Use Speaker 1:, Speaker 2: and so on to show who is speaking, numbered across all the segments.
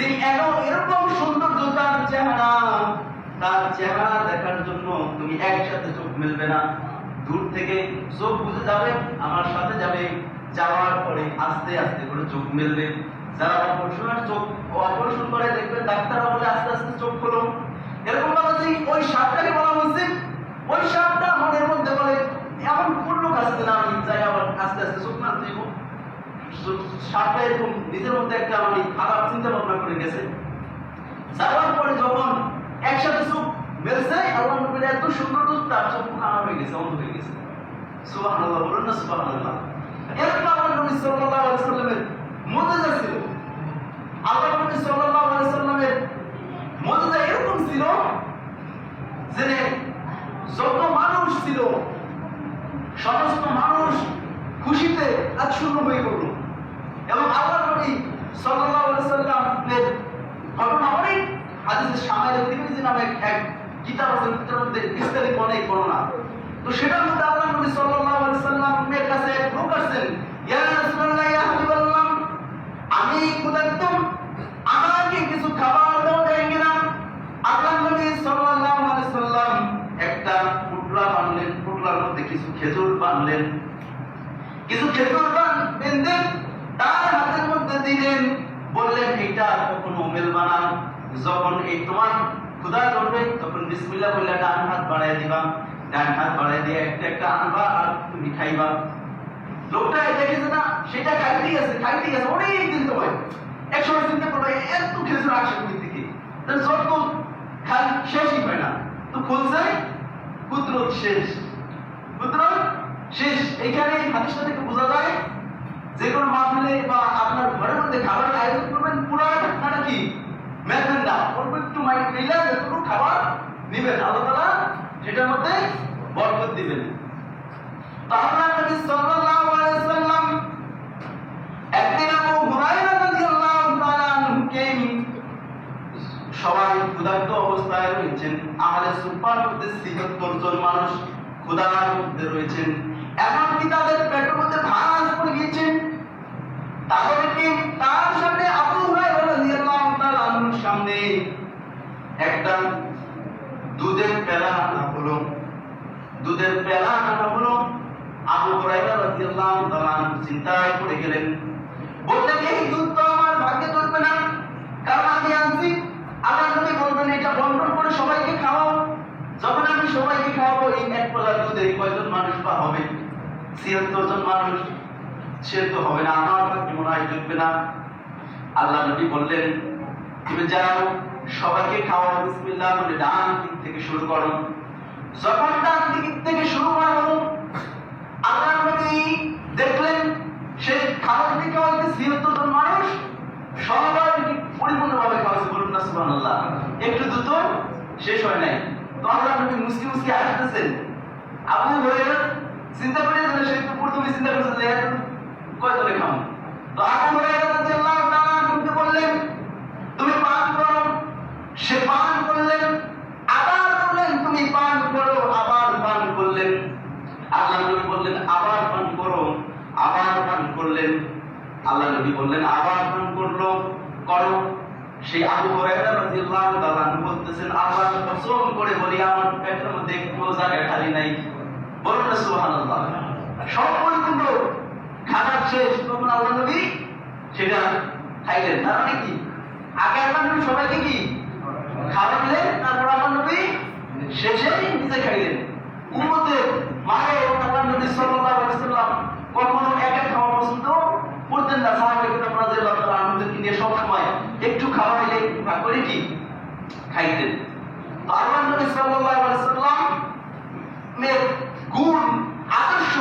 Speaker 1: যে এমন এরকম সুন্দর তার চেহারা তার চেহারা দেখার জন্য তুমি একসাথে চোখ মেলবে না। দূর থেকে চোখ বুঝে যাবে, আমার সাথে যাবে, যাওয়ার পরে আস্তে আস্তে করে চোখ মেলবে। যারা অপারেশনের চোখ, অপারেশন করে, দেখবে ডাক্তাররা বলে আস্তে আস্তে চোখ খোলো এরকম ভাবে যে ওই সাপটাকে বলা হয়েছে ওই সাপটা মনের মধ্যে বলে এমন কোন লোক আছে না আমি চাই আবার আস্তে আস্তে চোখ না দিব সাপটা এরকম নিজের মধ্যে একটা মানে খারাপ চিন্তা ভাবনা করে গেছে। যাওয়ার পরে যখন একসাথে চোখ মেলছে, আল্লাহ নবীর এত সুন্দর তার চোখ খারাপ হয়ে গেছে, অন্ধ হয়ে গেছে। সুবহানাল্লাহ, বলুন না এরকম আল্লাহ নবী সাল্লাল্লাহু আলাইহি সাল্লামের মুজিজা ছিল। আল্লাহ নবী সাল্লাল্লাহু আলাইহি সাল্লামের এরকম ছিল যে যত মানুষ ছিল, সমস্ত মানুষ খুশিতে আচ্ছন্ন হয়ে পড়ল এবং আল্লাহ নবী সাল্লাল্লাহু আলাইহি সাল্লামের ঘটনা অনেক হাদিসে সামাইল তিরমিজি নামে এক কিতাব আছে কিতাবের মধ্যে বিস্তারিত অনেক বর্ণনা। তো সেটার মধ্যে আল্লাহ নবী সাল্লাল্লাহু আলাইহি সাল্লামের কাছে খাবার দেওয়া যায় কিনা? আল্লাহ নবী সাল্লাল্লাহু আলাইহি একটা পুটলা বানলেন, পুটলার মধ্যে কিছু খেজুর বানলেন। কিছু খেজুর বান মধ্যে দিলেন, বললেন, এটা কখনো মেলবা না যখন এই তোমার ক্ষুধা করবে তখন বিসমিল্লাহ বললে ডান হাত বাড়ায় দিবা, ডান হাত বাড়ায় দিয়ে একটা একটা আনবা আর তুমি খাইবা। লোকটা দেখেছে না, সেটা অনেক দিন তোমায় এক সময় চিন্তা এত থেকে? যত খাল শেষই হয় না। তো খুলছে, কুদরত শেষ। কুদরত শেষ। এইখানে বোঝা যায় যে কোনো মাহফিলে বা আপনার ঘরের মধ্যে খাবারের আয়োজন করবেন, পুরো ঢাকনাটা কি? না অল্প একটু মাইক নিলে যতটুকু খাবার সেটার মধ্যে বরকত দিবেন। তো আল্লাহ নবী সাল্লাল্লাহু আলাইহি একদিন আবু হুরায়রা রাদিয়াল্লাহু তাআলা আনহুকে সবাই ক্ষুধার্ত অবস্থায় রয়েছেন। আমাদের সুপার মধ্যে ছিয়াত্তর জন মানুষ ক্ষুধার মধ্যে রয়েছেন। এমনকি তাদের পেটের মধ্যে ভাঁজ পড়ে গিয়েছেন তাদেরকে তার সামনে আবু হুরায়রা রাদিয়াল্লাহু তাআলা আনহুর সামনে একটা দুধের পেলা আনা হলো? দুধের পেলা আনা হলো? আবু হুরায়রা রাদিয়াল্লাহু তাআলা চিন্তায় পড়ে গেলেন। বললেন, এই দুধ তো আমার ভাগ্যে ধরবে না। কারণ আমি আনছি। আল্লাহ নবী বলবেন এটা বন্টন করে সবাইকে খাওয়াও। যখন আমি সবাইকে খাওয়াবো, এই এক পলা দুধে কয়জন মানুষ বা হবে? ছিয়াত্তর জন মানুষ সে তো হবে না আমার মনে জুটবে না। আল্লাহ নবী বললেন, তুমি যাও, সবাইকে খাওয়াও, বিসমিল্লাহ বলে ডান দিক থেকে শুরু করো। যখন ডান দিক থেকে শুরু করা, আল্লাহ নবী দেখলেন সেই হয়তো জন মানুষ পরিপূর্ণভাবে খাওয়াছে বলুন না একটু দ্রুত, শেষ হয় নাই। তো আল্লাহ নবী মুসকি মুসকি হাসতেছেন। আবু হয়ে চিন্তা করে দিলেন সে তো প্রথমে চিন্তা করছে যে এত কয় ধরে খাও তো বললেন, তুমি পান করো। সে পান করলেন, আবার বললেন, তুমি পান করো, আবার পান করলেন। আল্লাহ নবী বললেন, আবার পান করো, আবার পান করলেন। আল্লাহ নবী বললেন, আবার পান করল, করো। সেই আবু হুরায়রা রাদিয়াল্লাহু তাআলা বলতেছেন, আল্লাহ কসম করে বলি, আমার পেটের মধ্যে একটু জায়গা খালি নাই। বলুন সুবহানাল্লাহ। সব পর্যন্ত খাবার শেষ তখন আল্লাহ নবী সেটা খাইলেন। তার মানে কি? আগে আল্লাহ নবী সবাইকে কি? খাবার দিলেন তারপর আল্লাহ নবী শেষে নিজে খাইলেন। উম্মতের মায়ে এবং আল্লাহ নবী সাল্লাল্লাহু আলাইহি ওয়াসাল্লাম কখনো একা খাওয়া পছন্দ করতেন না সাহাবায়ে কেরাম রাদিয়াল্লাহু তাআলা আনহুদেরকে নিয়ে সব সময় একটু খাওয়া একটু ভাগ করে কি? খাইতেন। আল্লাহ নবী সাল্লাল্লাহু আলাইহি ওয়াসাল্লাম মের গুণ, আদর্শ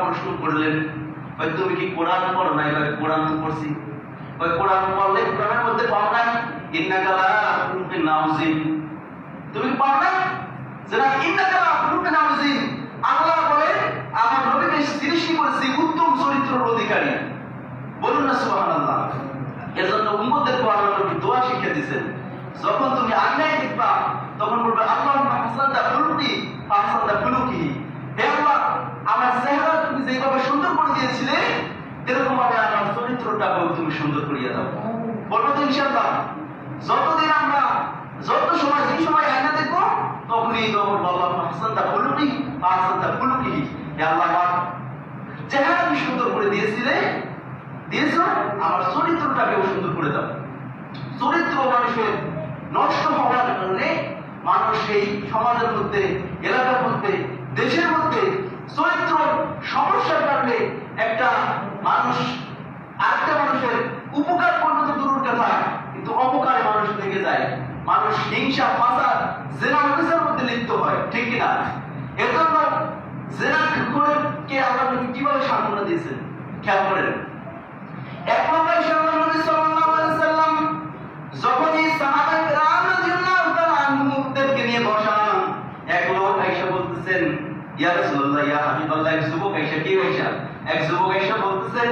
Speaker 1: প্রশ্ন করলেন? তুমি কি কোরআন পড়ো? নাই কোরআন তো পড়ছি। কোরআন পড়লে কোরআনের মধ্যে পাও নাই? ইন্নাকালা নাউজিন তুমি পাও নাই? যারা ইন্নাকালা নাউজিন আল্লাহ বলেন, আমার নবীকে সৃষ্টি করেছি উত্তম চরিত্রের অধিকারী। বলুন না, সুবহানাল্লাহ। এজন্য উম্মতের কোরআন নবী দোয়া শিক্ষা দিয়েছেন। যখন তুমি আন্যায় সুন্দর করিয়ে দাও। বলব তো ইনশাআল্লাহ, যতদিন আমরা যত সময় যে সময় আয়না দেখব, তখনই হাসানদা ফুলুকি হে আল্লাহ তুমি সুন্দর করে দিয়েছিলে, দিয়েছ, আমার চরিত্রটাকেও সুন্দর করে দাও। চরিত্র মানুষের নষ্ট হওয়ার কারণে মানুষ এই সমাজের মধ্যে, এলাকার মধ্যে, দেশের মধ্যে চরিত্র সমস্যার কারণে একটা মানুষ মানুষের উপকার করবে তো দূরের কথা কিন্তু অপকারে মানুষ থেকে যায় মানুষ হিংসা ফাসাদ জেনা অফিসের মধ্যে লিপ্ত হয় ঠিক কিনা এর জন্য জেনা করে কে আল্লাহ নবী কিভাবে সান্ত্বনা দিয়েছেন খেয়াল করেন এক নম্বর সাল্লাল্লাহু আলাইহি সাল্লাম যখনই সাহাবা کرام রাদিয়াল্লাহু তাআলা আনহুদেরকে নিয়ে বসা এক লোক আয়েশা বলতেছেন ইয়া রাসূলুল্লাহ ইয়া হাবিবাল্লাহ এক যুবক আয়েশা কি আয়েশা এক যুবক আয়েশা বলতেছেন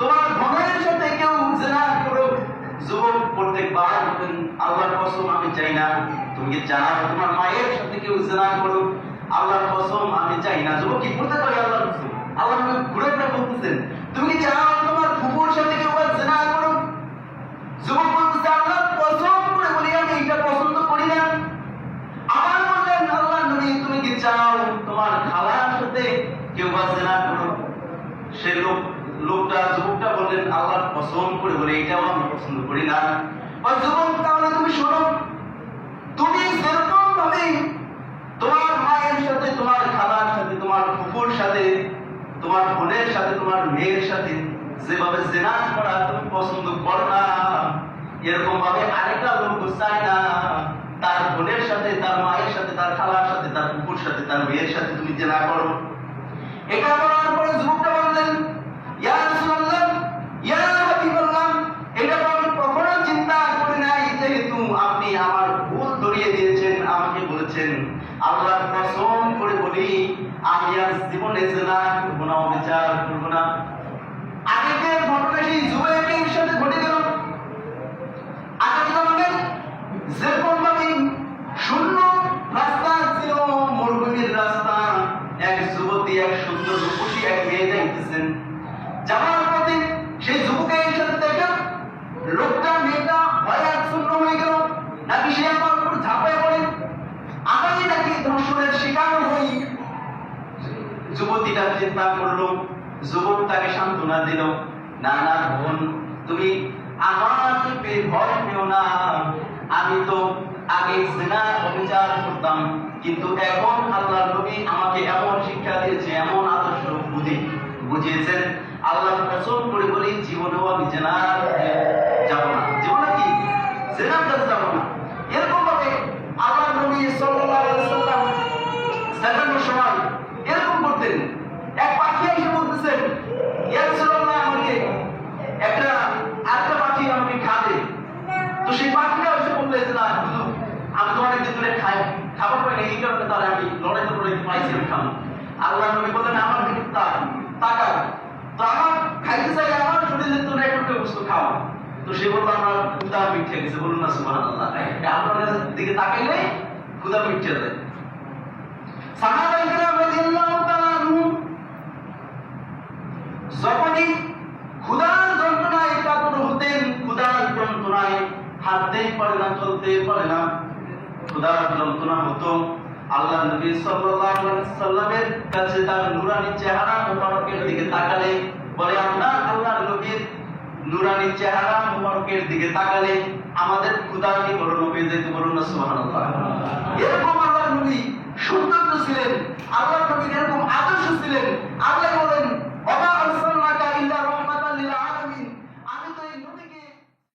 Speaker 1: তোমার বোনের সাথে কেউ জেনা করো যুবক, প্রত্যেকবার আল্লাহর কসম, আমি চাই না। তুমি কি জানো তোমার মায়ের সাথে কেউ জেনা করো আল্লাহর কসম, আমি চাই না। যুবক কি করতে পারে আল্লাহর কসম? আল্লাহ নবী ঘুরে ঘুরে বলতেছেন, তুমি কি চাও তোমার ফুফুর সাথে কেউ জেনা করো যুবক বলতেছে, আল্লাহ কসম করে বলি, আমি এটা পছন্দ করি না। আবার বললেন, আল্লাহ নবী, তুমি কি চাও তোমার খালার সাথে কেউ জেনা করো সে লোক লোকটা যুবকটা বললেন আল্লাহর কসম করে বলে, এটাও আমি পছন্দ করি না। যুবক, তাহলে তুমি শোনো, তুমি সেরকম ভাবে তোমার মায়ের সাথে, তোমার খালার সাথে, তোমার ফুফুর সাথে, তোমার বোনের সাথে, তোমার মেয়ের সাথে যেভাবে জেনা করা তুমি পছন্দ করো না এরকম ভাবে আরেকটা লোক চায় না। তার বোনের সাথে, তার মায়ের সাথে, তার খালার সাথে, তার ফুফুর সাথে, তার মেয়ের সাথে তুমি জেনা করো। এটা বলার পরে যুবকটা বললেন ইয়া রাসূলুল্লাহ ইয়া হাবিবাল্লাহ এটা তো আমি কখনো চিন্তা করি নাই যেহেতু আপনি আমার ভুল ধরিয়ে দিয়েছেন আমাকে বলেছেন আল্লাহর করে বলি আমি আর জীবনে জেনা করব না অবিচার করব না আগের ঘটনা সেই যুবকের সাথে ঘটে গেল আগের জন্মের যেরকম ভাবে শূন্য রাস্তা ছিল মরুভূমির রাস্তা এক যুবতী এক সুন্দর রূপসী এক মেয়ে যাইতেছেন যাওয়ার পথে সেই যুবকের সাথে দেখা লোকটা মেয়েটা ভয়ে আচ্ছন্ন হয়ে গেল নাকি সে আমার উপর ঝাঁপায় পড়ে আমি নাকি ধর্ষণের শিকার হই যুবতীটা চিন্তা করল, যুবক তাকে সান্ত্বনা দিল না না বোন, তুমি আমার থেকে ভয় পেও না। আমি তো আগে জেনা অবিচার করতাম, কিন্তু এখন আল্লাহ নবী আমাকে এমন শিক্ষা দিয়েছে, এমন আদর্শ বুঝি, বুঝিয়েছেন। আল্লাহ কসম করে বলি, জীবনেও আমি জেনার যাব না। জীবনে কি? জেনার খাবার পাই না এই কারণে তাহলে আমি লড়াই তো করে পাইছি আমি আল্লাহ নবী বলেন আমার দিকে তাক তাকাও। তো আমার খাইতে চাই, আমার শরীরে তো একটু বস্তু খাওয়া তো সে বলল, আমার ক্ষুদা মিটে গেছে। বলুন না, সুবহানাল্লাহ। আপনার দিকে তাকাইলে ক্ষুদা মিটে যায়। সাহাবায়ে কেরাম রাদিয়াল্লাহু তাআলা আনহুম যখনই ক্ষুধার যন্ত্রণায় কাতর হতেন ক্ষুধার যন্ত্রণায় হাঁটতে পারে না চলতে পারে না আল্লাহ নবী আমাদের নবী নবী সৌন্দর্য ছিলেন নবীর এরকম আদর্শ ছিলেন। আল্লাহ বলেন